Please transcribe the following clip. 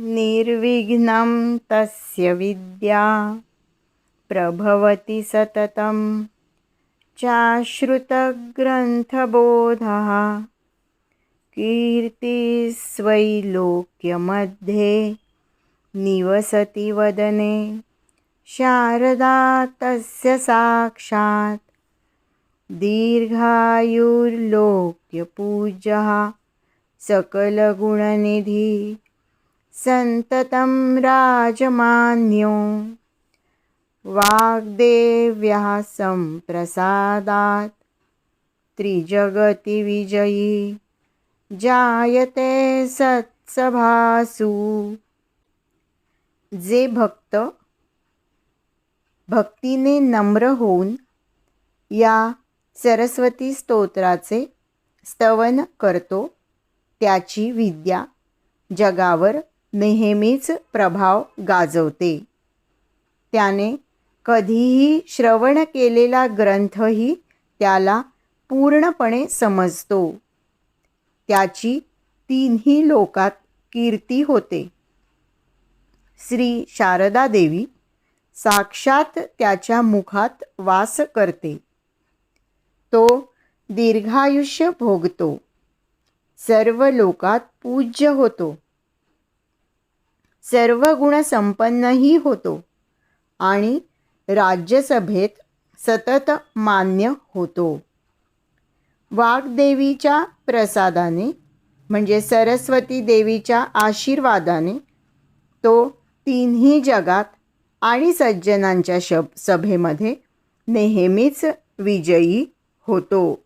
निर्विघ्नं तस्य विद्या प्रभवति सततं चाश्रुतग्रन्थबोधः। कीर्तिस्वैलोक्यमध्ये निवसति वदने। शारदा तस्य साक्षात् दीर्घायुर्लोक्यपूज्यः सकलगुणनिधि सन्ततं राजमान्यो। वाग्देव्यः सम्प्रसादात्। त्रिजगति विजयी। जायते सत्सभासु। जे भक्त भक्तीने नम्र होऊन या सरस्वती स्तोत्राचे स्तवन करतो त्याची विद्या जगावर नेहमीच प्रभाव गाजवते. त्याने कधीही श्रवण केलेला ग्रंथही त्याला पूर्णपणे समजतो. त्याची तीनही लोकात कीर्ती होते. श्री शारदा देवी साक्षात त्याच्या मुखात वास करते. तो दीर्घायुष्य भोगतो. सर्व लोकात पूज्य होतो. सर्व गुणसंपन्नही होतो आणि राज्यसभेत सतत मान्य होतो. वाग्देवीच्या प्रसादाने म्हणजे सरस्वती देवीच्या आशीर्वादाने तो तीनही जगात आणि सज्जनांच्या शब सभेमध्ये नेहमीच विजयी होतो.